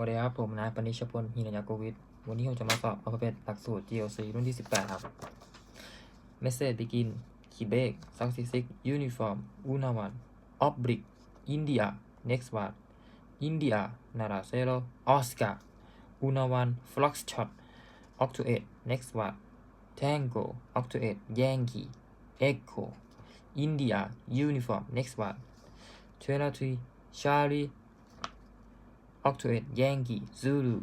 วัสดีครับ ผมนายปณิชพลหินยาโกวิทวันนี้ผมจะมาสอบอัลฟาเบตหลักสูตร GLC รุ่นที่ 18 ครับ Message begin Quebec 66 Uniform Unawan Oblique India Next one India Nara Zero Oscar Unawan Foxtrot Octuate Next one Tango Octuate Yankee Echo India Uniform Next one 23 Charlie Octuate Yankee Zulu.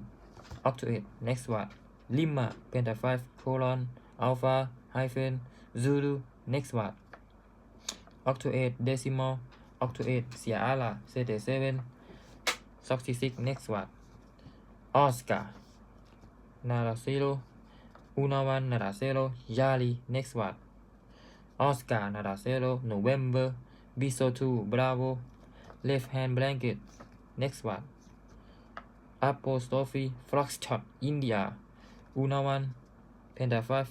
Octuate Next one. Lima Penta 5 colon Alpha hyphen Zulu Next one. Octuate Decimal Octuate Sierra Zeta 7 66 Next one. Oscar Nara Zero Unawan Nara Zero Yali Next one. Oscar Nara Zero November. Biso 2 Bravo. Left hand blanket Next one apostrophe Foxtrot India Unawan Penta 5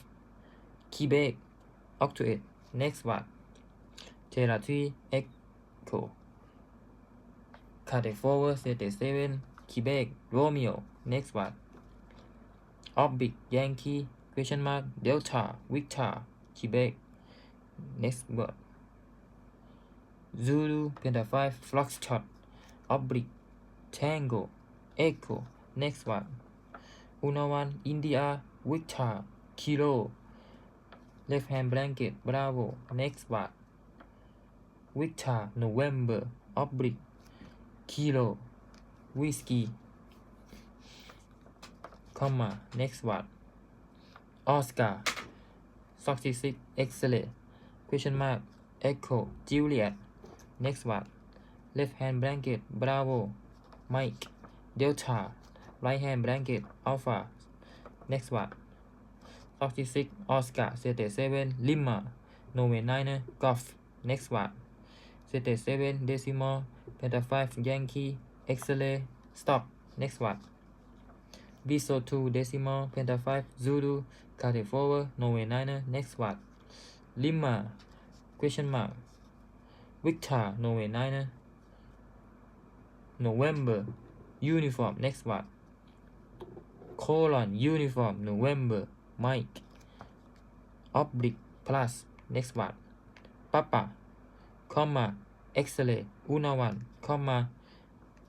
Quebec Octuate Next one. Territory Echo. Cade Forward Zeta 7 Quebec Romeo. Next one. Oblique Yankee Question mark Delta Victor Quebec. Next word. Zulu Penta 5 Foxtrot Oblique Tango Echo Next one Unawan India Victor Kilo Left hand blanket Bravo Next one Victor November Oblique Kilo Whiskey comma Next one Oscar 66 X-ray Question mark Echo Juliet Next one Left hand blanket Bravo Mike Delta Right hand blanket Alpha Next one. 66 Oscar Zeta 7 Lima Nome 9 Golf Next one. Zeta 7 Decimal Penta 5 Yankee X-ray Stop Next one. Biso 2 Decimal Penta 5 Zulu Carte Forward Nome 9 Next one. Lima Question mark. Victor Nome 9 November Uniform Next one colon Uniform November Mike Oblique Plus Next one Papa comma X-ray Unawan comma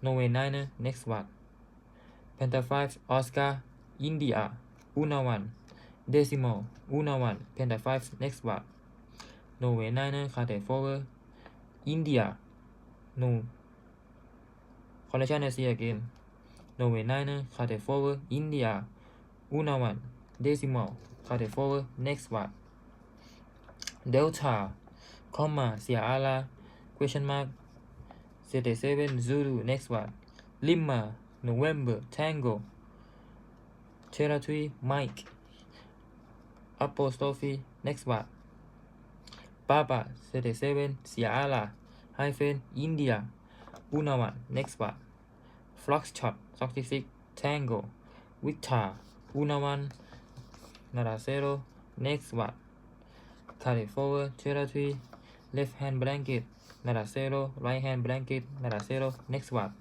Nome 9 Next one Penta 5 Oscar India Unawan Decimal Unawan Penta 5 Next one Nome 9 Carte Forward India No Collection Asia again Nome 9 Carte Forward India Unawan Decimal Carte Forward Next one Delta comma Sierra question mark Zeta 7 Zulu Next one Lima November Tango Territory Mike apostrophe Next one Papa Zeta 7 Sierra hyphen India Unawan Next one Foxtrot 66 Tango. Victor Unawan Nara Zero. Next one Carry forward. Territory Left hand blanket. Nara Zero. Right hand blanket. Nara Zero. Next one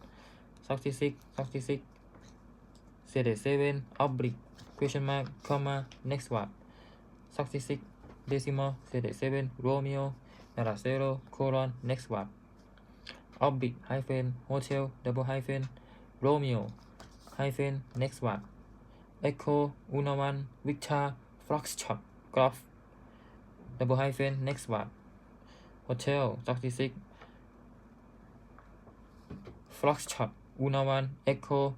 66 66 Zeta 7 Oblique. Question mark comma. Next one 66 Decimal. Zeta 7 Romeo. Nara Zero. Colon. Next one Oblique hyphen Hotel double hyphen Romeo hyphen Next one. Echo Unawan Victor Foxtrot Golf double hyphen Next one. Hotel 66 Foxtrot Unawan Echo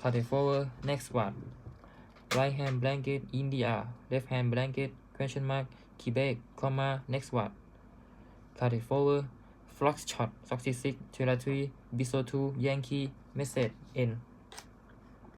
Carte Forward Next one. Right hand blanket India Left hand blanket question mark Quebec comma Next one ฟล็อกช็อตซ็อกซิซิกเทรลทรีบิโซทูแยงคีเมสเซจเอ็น